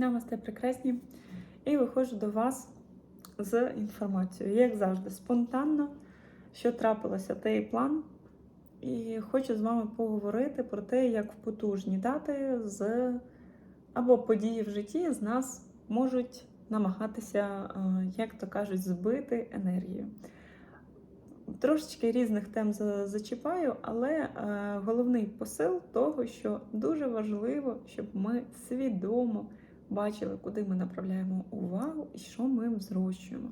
Намасте прекрасні. І виходжу до вас з інформацією, як завжди, спонтанно, що трапилося, те і план. І хочу з вами поговорити про те, як в потужні дати з або події в житті з нас можуть намагатися, е, як то кажуть, збити енергію. Трошечки різних тем зачіпаю, але е, головний посил того, що дуже важливо, щоб ми свідомо бачили, куди ми направляємо увагу і що ми зрощуємо.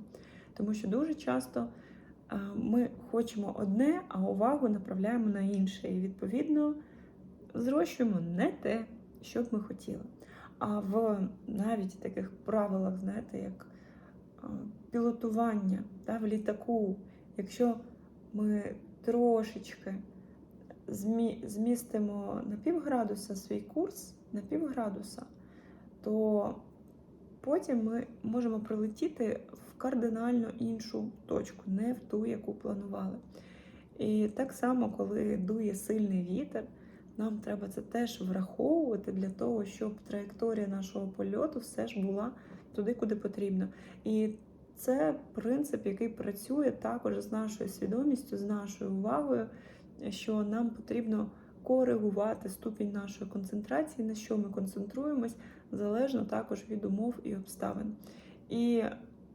Тому що дуже часто е, ми хочемо одне, а увагу направляємо на інше. І відповідно зрощуємо не те, що б ми хотіли. А в навіть таких правилах, знаєте, як е, пілотування та, в літаку, якщо ми трошечки змі- змістимо на півградуса свій курс на півградуса, то потім ми можемо прилетіти в кардинально іншу точку, не в ту, яку планували. І так само, коли дує сильний вітер, нам треба це теж враховувати для того, щоб траєкторія нашого польоту все ж була туди, куди потрібно. І це принцип, який працює також з нашою свідомістю, з нашою увагою, що нам потрібно коригувати ступінь нашої концентрації, на що ми концентруємось, залежно також від умов і обставин. І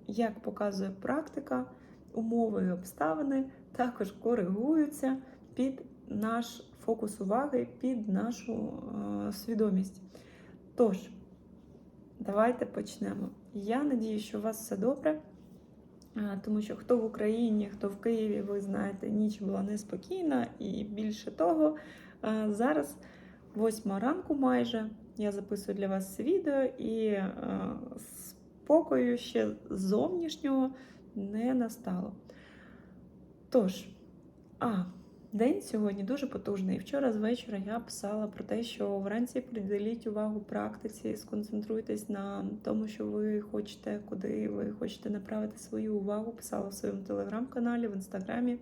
як показує практика, умови і обставини також коригуються під наш фокус уваги, під нашу е, свідомість. Тож, давайте почнемо. Я надію, що у вас все добре. Е, Тому що хто в Україні, хто в Києві, ви знаєте, ніч була неспокійна, і більше того, е, зараз восьма ранку майже. Я записую для вас відео, і е, спокою ще зовнішнього не настало. Тож, а, день сьогодні дуже потужний. Вчора з вечора я писала про те, що вранці приділіть увагу практиці, сконцентруйтесь на тому, що ви хочете, куди ви хочете направити свою увагу. Писала в своєму телеграм-каналі, в інстаграмі.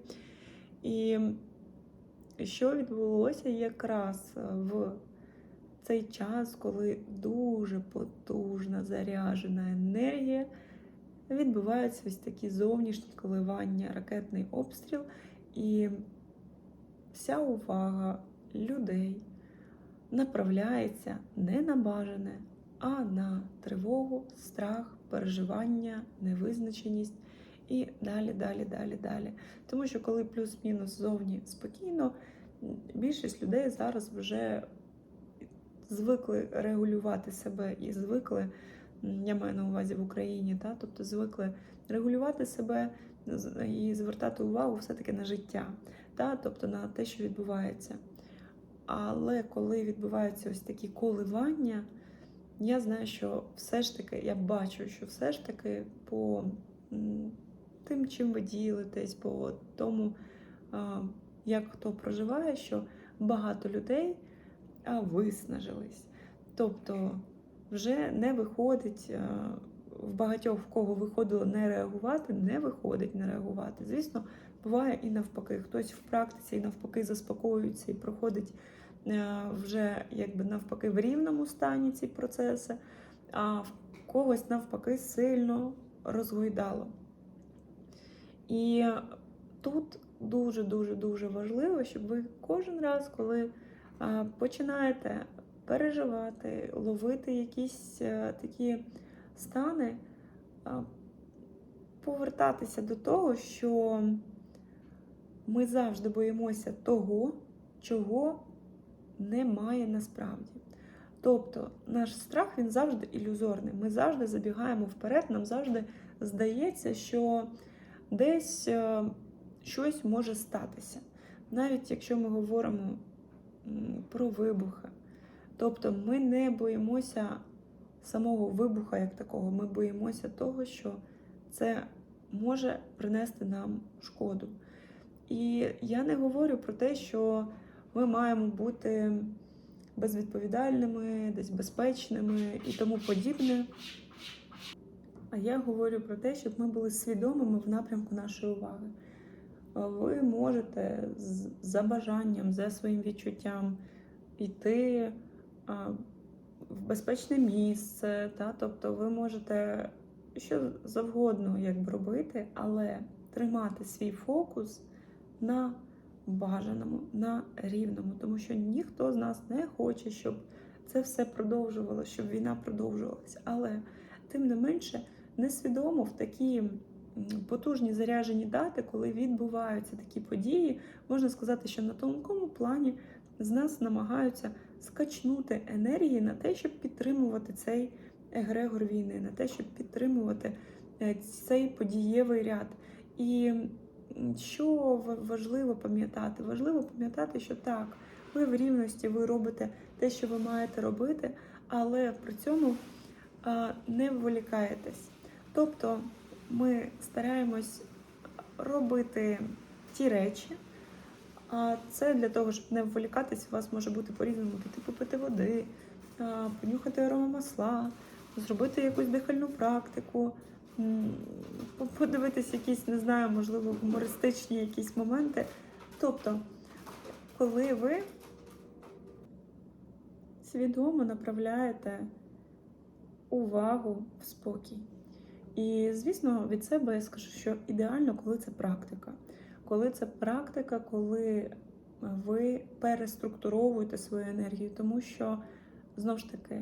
І що відбулося якраз в цей час, коли дуже потужна заряджена енергія, відбуваються ось такі зовнішні коливання, ракетний обстріл, і вся увага людей направляється не на бажане, а на тривогу, страх, переживання, невизначеність. І далі, далі, далі, далі. Тому що коли плюс-мінус зовні спокійно, більшість людей зараз вже звикли регулювати себе і звикли, я маю на увазі в Україні, та, тобто звикли регулювати себе і звертати увагу все-таки на життя, та, тобто на те, що відбувається. Але коли відбуваються ось такі коливання, я знаю, що все ж таки, я бачу, що все ж таки по тим, чим ви ділитесь, по тому, як хто проживає, що багато людей а, виснажились. Тобто вже не виходить в багатьох, в кого виходило не реагувати, не виходить не реагувати. Звісно, буває і навпаки. Хтось в практиці і навпаки заспокоюється і проходить е, вже якби навпаки в рівному стані ці процеси, а в когось навпаки сильно розгойдало. І тут дуже-дуже дуже важливо, щоб ви кожен раз, коли починаєте переживати, ловити якісь е, такі стани, повертатися до того, що ми завжди боїмося того, чого немає насправді. Тобто наш страх він завжди ілюзорний. Ми завжди забігаємо вперед, нам завжди здається, що десь е, щось може статися. Навіть якщо ми говоримо про вибухи. Тобто ми не боїмося самого вибуха як такого, ми боїмося того, що це може принести нам шкоду. І я не говорю про те, що ми маємо бути безвідповідальними, десь безпечними і тому подібне. А я говорю про те, щоб ми були свідомими в напрямку нашої уваги. Ви можете з- за бажанням, за своїм відчуттям йти в безпечне місце, та? тобто ви можете що завгодно якби, робити, але тримати свій фокус на бажаному, на рівному, тому що ніхто з нас не хоче, щоб це все продовжувалося, щоб війна продовжувалася. Але тим не менше, несвідомо в такі м, потужні заряджені дати, коли відбуваються такі події, можна сказати, що на тонкому плані з нас намагаються скачнути енергії на те, щоб підтримувати цей егрегор війни, на те, щоб підтримувати е, цей подієвий ряд. І що важливо пам'ятати? Важливо пам'ятати, що так, ви в рівності, ви робите те, що ви маєте робити, але при цьому не вволікаєтесь. Тобто ми стараємось робити ті речі. А це для того, щоб не вволікатись, у вас може бути по-різному піти попити води, понюхати аромамасла, зробити якусь дихальну практику, подивитись якісь, не знаю, можливо, гумористичні якісь моменти. Тобто, коли ви свідомо направляєте увагу в спокій. І, звісно, від себе я скажу, що ідеально, коли це практика. Коли це практика, коли ви переструктуровуєте свою енергію, тому що знову ж таки,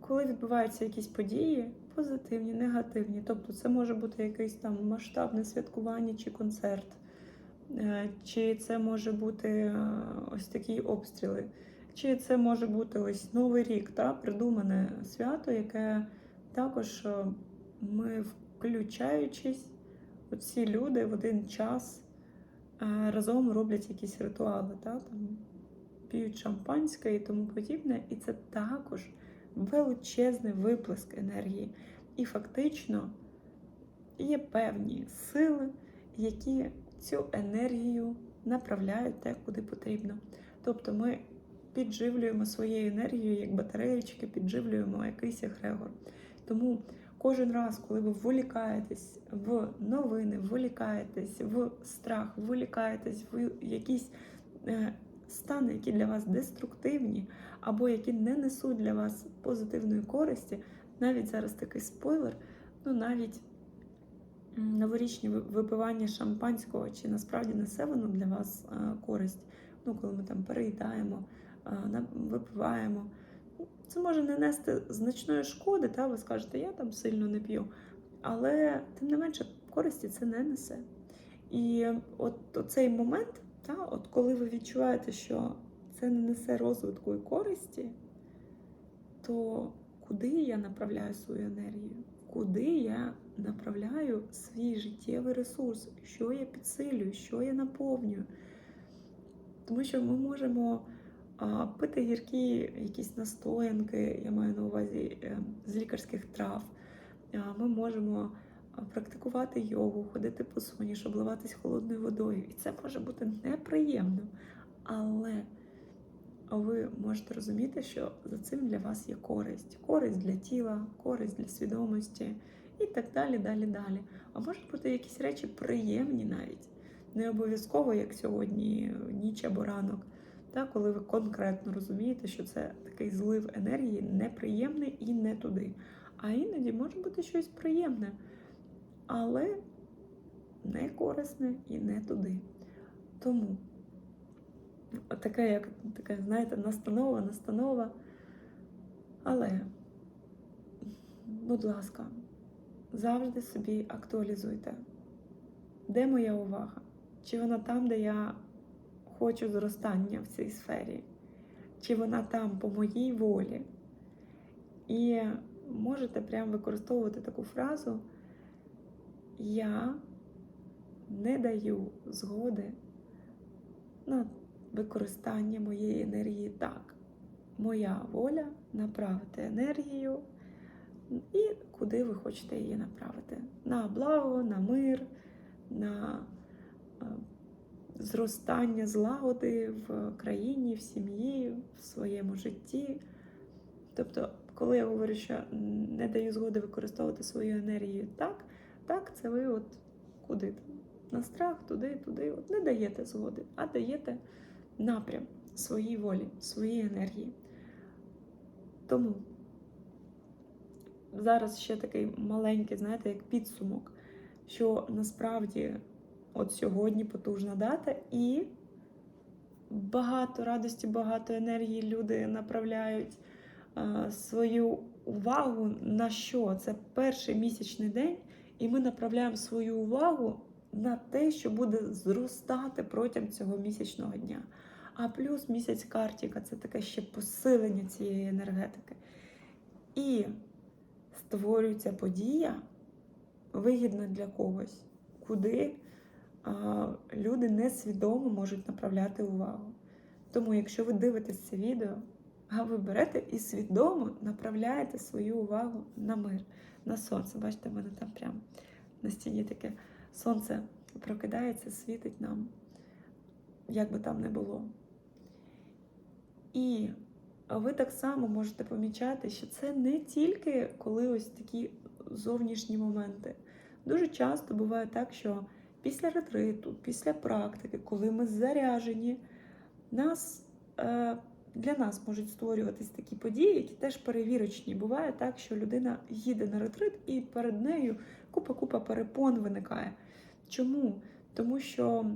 коли відбуваються якісь події, позитивні, негативні, тобто це може бути якесь там масштабне святкування чи концерт, е, чи це може бути е, ось такі обстріли, чи це може бути ось Новий рік, та, придумане свято, яке також е, ми, включаючись, оці люди в один час е, разом роблять якісь ритуали, та, там, п'ють шампанське і тому подібне. І це також величезний виплеск енергії. І фактично є певні сили, які цю енергію направляють те, куди потрібно. Тобто ми підживлюємо своєю енергією, як батареєчки, підживлюємо якийсь егрегор. Тому кожен раз, коли ви вволікаєтесь в новини, вволікаєтесь в страх, вволікаєтесь в якісь е, стани, які для вас деструктивні, або які не несуть для вас позитивної користі, навіть зараз такий спойлер, ну навіть новорічні випивання шампанського, чи насправді несе воно для вас е, користь, ну коли ми там переїдаємо, е, випиваємо. Це може не нести значної шкоди, та ви скажете, я там сильно не п'ю. Але тим не менше користі це не несе. І от цей момент, та, от коли ви відчуваєте, що це не несе розвитку і користі, то куди я направляю свою енергію? Куди я направляю свій життєвий ресурс? Що я підсилюю, що я наповнюю? Тому що ми можемо пити гіркі якісь настоянки, я маю на увазі е, з лікарських трав. Ми можемо практикувати йогу, ходити по соніш, обливатись холодною водою. І це може бути неприємно. Але ви можете розуміти, що за цим для вас є користь. Користь для тіла, користь для свідомості і так далі, далі, далі. А можуть бути якісь речі приємні навіть. Не обов'язково, як сьогодні, ніч або ранок. Та, коли ви конкретно розумієте, що це такий злив енергії неприємний і не туди. А іноді може бути щось приємне, але не корисне і не туди. Тому така, як така, знаєте, настанова, настанова. Але, будь ласка, завжди собі актуалізуйте, де моя увага? Чи вона там, де я хочу зростання в цій сфері, чи вона там по моїй волі. І можете прямо використовувати таку фразу Я не даю згоди на використання моєї енергії так. Моя воля направити енергію і куди ви хочете її направити. На благо, на мир, на зростання злагоди в країні, в сім'ї, в своєму житті. Тобто, коли я говорю, що не даю згоди використовувати свою енергію так, так, це ви от куди? На страх, туди, туди. От не даєте згоди, а даєте напрям своїй волі, своїй енергії. Тому зараз ще такий маленький, знаєте, як підсумок, що насправді от сьогодні потужна дата і багато радості, багато енергії люди направляють е, свою увагу на що? Це перший місячний день, і ми направляємо свою увагу на те, що буде зростати протягом цього місячного дня. А плюс місяць картіка це таке ще посилення цієї енергетики. І створюється подія, вигідна для когось, куди а, люди несвідомо можуть направляти увагу. Тому, якщо ви дивитесь це відео, а ви берете і свідомо направляєте свою увагу на мир, на сонце. Бачите, в мене там прямо на стіні таке сонце прокидається, світить нам, як би там не було. І ви так само можете помічати, що це не тільки коли ось такі зовнішні моменти. Дуже часто буває так, що після ретриту, після практики, коли ми заряжені, нас, е, для нас можуть створюватись такі події, які теж перевірочні. Буває так, що людина їде на ретрит і перед нею купа-купа перепон виникає. Чому? Тому що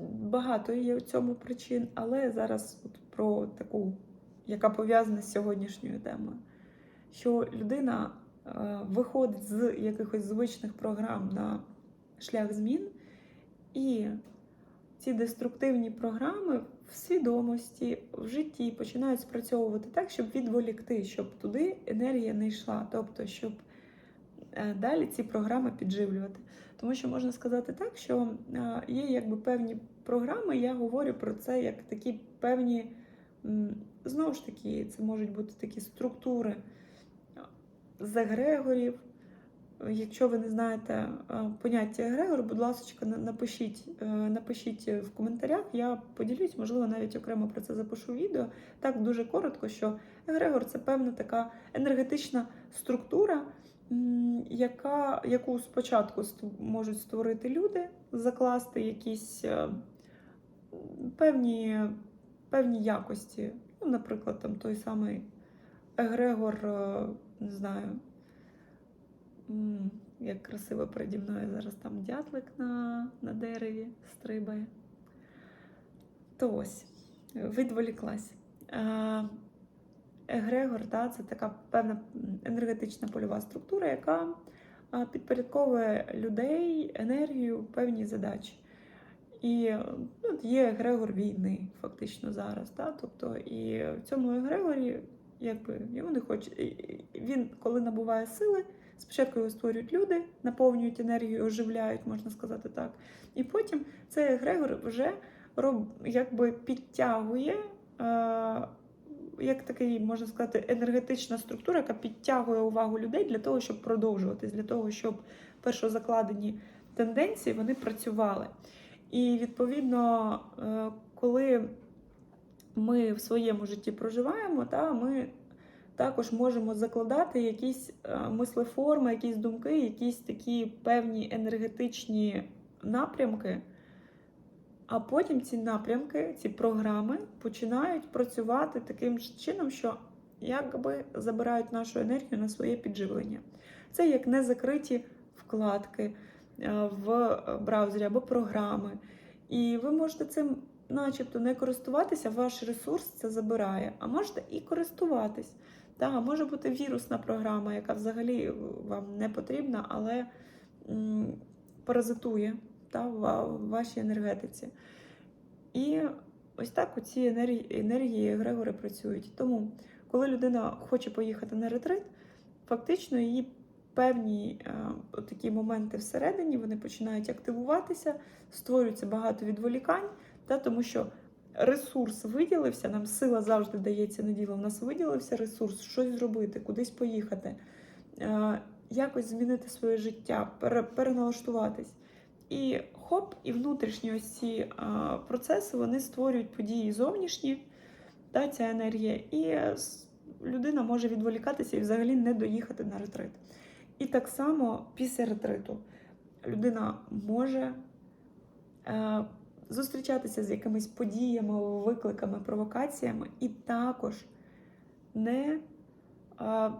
багато є у цьому причин, але зараз от про таку, яка пов'язана з сьогоднішньою темою, що людина виходить з якихось звичних програм на шлях змін, і ці деструктивні програми в свідомості, в житті починають спрацьовувати так, щоб відволікти, щоб туди енергія не йшла, тобто, щоб е, далі ці програми підживлювати. Тому що можна сказати так, що е, є якби певні програми, я говорю про це як такі певні, знову ж таки, це можуть бути такі структури з егрегорів. Якщо ви не знаєте е, поняття егрегор, будь ласка, напишіть, е, напишіть в коментарях, я поділюсь, можливо, навіть окремо про це запишу відео. Так дуже коротко, що егрегор це певна така енергетична структура, яка, яку спочатку можуть створити люди, закласти якісь е, певні, певні якості. Ну, наприклад, там той самий егрегор, не знаю, як красиво переді мною зараз там дятлик на, на дереві стрибає. То ось, відволіклась. Егрегор, та, це така певна енергетична польова структура, яка підпорядковує людей, енергію, певні задачі. І ну, є егрегор війни, фактично зараз. Та? Тобто, і в цьому егрегорі, якби йому не хоче. Він, коли набуває сили, спочатку його створюють люди, наповнюють енергію, оживляють, можна сказати так. І потім цей егрегор вже роб, якби підтягує. Е, як такий, можна сказати, енергетична структура, яка підтягує увагу людей для того, щоб продовжуватись, для того, щоб першозакладені тенденції вони працювали. І відповідно, е, коли ми в своєму житті проживаємо, та, ми також можемо закладати якісь е, мислеформи, якісь думки, якісь такі певні енергетичні напрямки. А потім ці напрямки, ці програми починають працювати таким чином, що якби забирають нашу енергію на своє підживлення. Це як незакриті вкладки е, в браузері або програми. І ви можете цим, начебто, не користуватися, ваш ресурс це забирає, а можете і користуватись. Та, може бути вірусна програма, яка взагалі вам не потрібна, але м, паразитує та, в вашій енергетиці. І ось так оці енергії, енергії Егрегори працюють. Тому, коли людина хоче поїхати на ретрит, фактично її певні е, такі моменти всередині вони починають активуватися, створюється багато відволікань, та, тому що ресурс виділився, нам сила завжди дається на діло. У нас виділився ресурс, щось зробити, кудись поїхати, е, якось змінити своє життя, переналаштуватись. І хоп, і внутрішні ось ці а, процеси вони створюють події зовнішні, та, ця енергія, і е, людина може відволікатися і взагалі не доїхати на ретрит. І так само після ретриту людина може е, зустрічатися з якимись подіями, викликами, провокаціями, і також не а,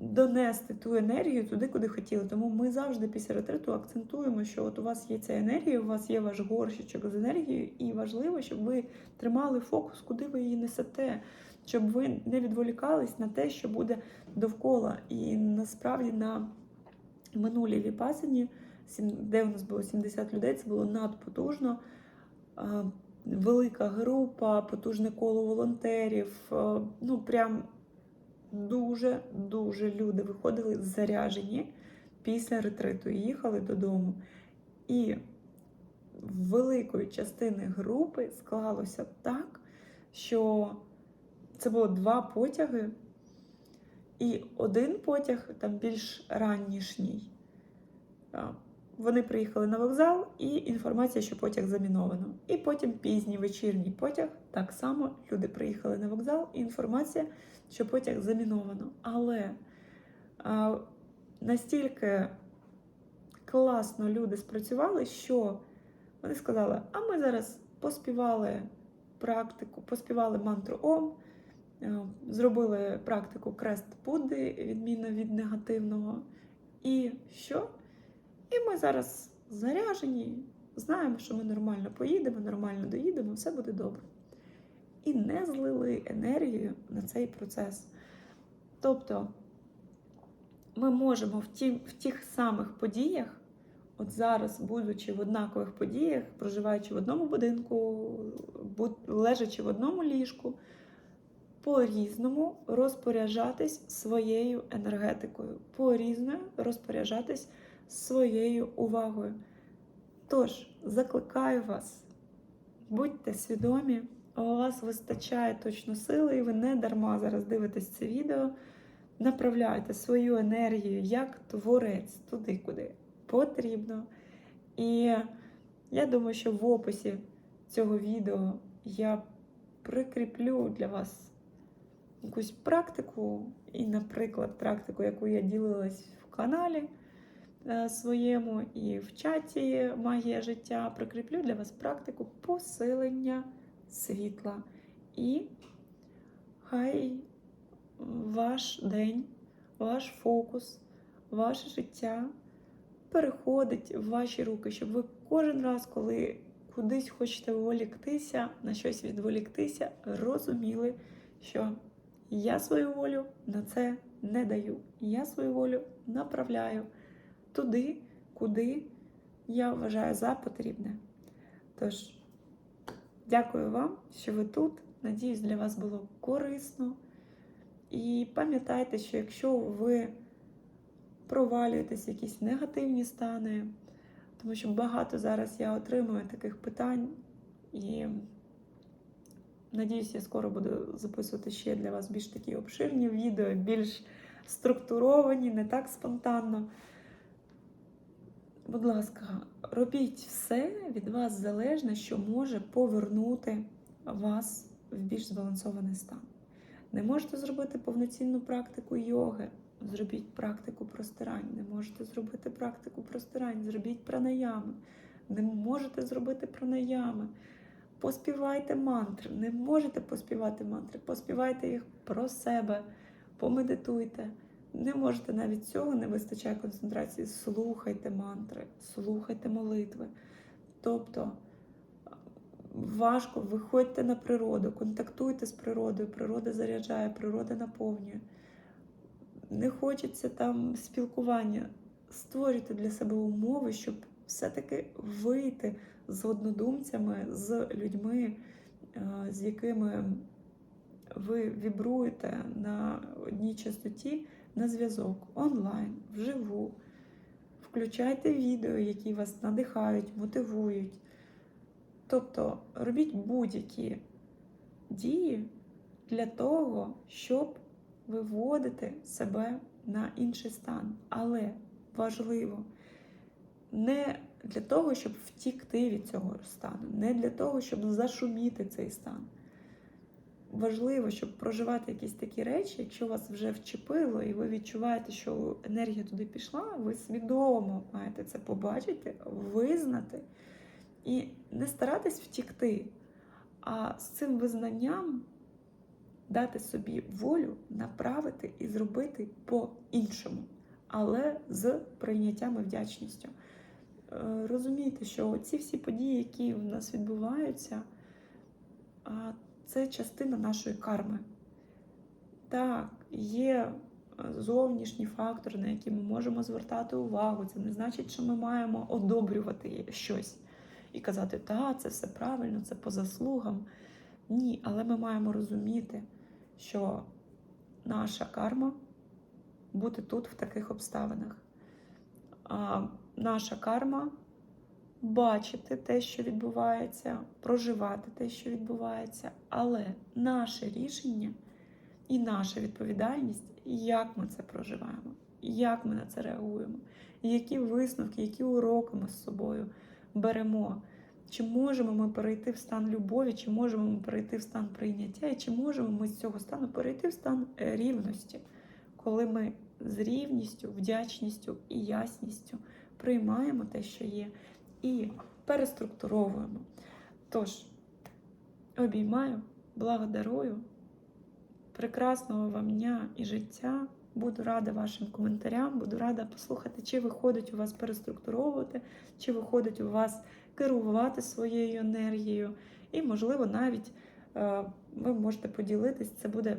донести ту енергію туди, куди хотіли. Тому ми завжди після ретриту акцентуємо, що от у вас є ця енергія, у вас є ваш горщичок з енергією, і важливо, щоб ви тримали фокус, куди ви її несете, щоб ви не відволікались на те, що буде довкола. І насправді на минулій віпасані, де у нас було 70 людей, це було надпотужно. Велика група, потужне коло волонтерів. Ну, прям дуже-дуже люди виходили заряжені після ретриту і їхали додому. І великої частини групи склалося так, що це було два потяги, і один потяг там більш раннішній. Вони приїхали на вокзал, і інформація, що потяг заміновано. І потім пізній вечірній потяг. Так само люди приїхали на вокзал, і інформація, що потяг заміновано. Але а, настільки класно люди спрацювали, що вони сказали: а ми зараз поспівали практику, поспівали мантру Ом, е, зробили практику крест Будди, відмінно від негативного. І що? І ми зараз заряжені, знаємо, що ми нормально поїдемо, нормально доїдемо, все буде добре. І не злили енергію на цей процес. Тобто ми можемо в, ті, в тих самих подіях, от зараз, будучи в однакових подіях, проживаючи в одному будинку, бу- лежачи в одному ліжку, по-різному розпоряджатись своєю енергетикою, по-різному розпоряджатись своєю увагою. Тож, закликаю вас, будьте свідомі, у вас вистачає точно сили, і ви не дарма зараз дивитесь це відео. Направляйте свою енергію як творець туди, куди потрібно. І я думаю, що в описі цього відео я прикріплю для вас якусь практику, і, наприклад, практику, яку я ділилась в каналі своєму і в чаті Магія життя, прикріплю для вас практику посилення світла. І хай ваш день, ваш фокус, ваше життя переходить в ваші руки, щоб ви кожен раз, коли кудись хочете воліктися, на щось відволіктися, розуміли, що я свою волю на це не даю. Я свою волю направляю туди, куди я вважаю за потрібне. Тож, дякую вам, що ви тут. Надіюсь, для вас було корисно. І пам'ятайте, що якщо ви провалюєтесь в якісь негативні стани, тому що багато зараз я отримую таких питань, і надіюсь, я скоро буду записувати ще для вас більш такі обширні відео, більш структуровані, не так спонтанно. Будь ласка, робіть все від вас залежне, що може повернути вас в більш збалансований стан. Не можете зробити повноцінну практику йоги, зробіть практику простирань. Не можете зробити практику простирань, зробіть пранаями. Не можете зробити пранаями. Поспівайте мантри. Не можете поспівати мантри, поспівайте їх про себе, помедитуйте. Не можете навіть цього, не вистачає концентрації. Слухайте мантри, слухайте молитви. Тобто важко, виходьте на природу, контактуйте з природою, природа заряджає, природа наповнює. Не хочеться там спілкування. Створюйте для себе умови, щоб все-таки вийти з однодумцями, з людьми, е, з якими ви вібруєте на одній частоті на зв'язок онлайн, вживу. Включайте відео, які вас надихають, мотивують. Тобто робіть будь-які дії для того, щоб виводити себе на інший стан. Але важливо не для того, щоб втікти від цього стану, не для того, щоб зашуміти цей стан. Важливо, щоб проживати якісь такі речі, якщо вас вже вчепило, і ви відчуваєте, що енергія туди пішла, ви свідомо маєте це побачити, визнати і не старатись втікти, а з цим визнанням дати собі волю направити і зробити по-іншому, але з прийняттям і вдячністю. Е, Розумійте, що ці всі події, які в нас відбуваються, це частина нашої карми. Так, є е, зовнішні фактори, на які ми можемо звертати увагу. Це не значить, що ми маємо одобрювати щось і казати, та, це все правильно, це по заслугам. Ні, але ми маємо розуміти, що наша карма бути тут в таких обставинах. А наша карма бачити те, що відбувається, проживати те, що відбувається, але наше рішення і наша відповідальність, як ми це проживаємо, як ми на це реагуємо, які висновки, які уроки ми з собою беремо. Чи можемо ми перейти в стан любові, чи можемо ми перейти в стан прийняття, і чи можемо ми з цього стану перейти в стан е, рівності, коли ми з рівністю, вдячністю і ясністю приймаємо те, що є, і переструктуровуємо. Тож, обіймаю, благодарую, прекрасного вам дня і життя. Буду рада вашим коментарям, буду рада послухати, чи виходить у вас переструктуровувати, чи виходить у вас керувати своєю енергією. І, можливо, навіть е, ви можете поділитись, це буде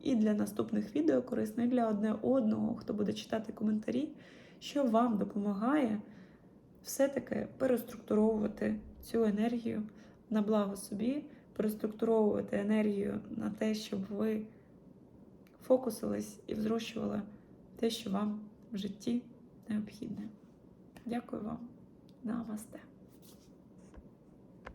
і для наступних відео корисно, і для одне одного, хто буде читати коментарі, що вам допомагає все-таки переструктуровувати цю енергію на благо собі, переструктуровувати енергію на те, щоб ви фокусились і взрощували те, що вам в житті необхідне. Дякую вам. Намасте.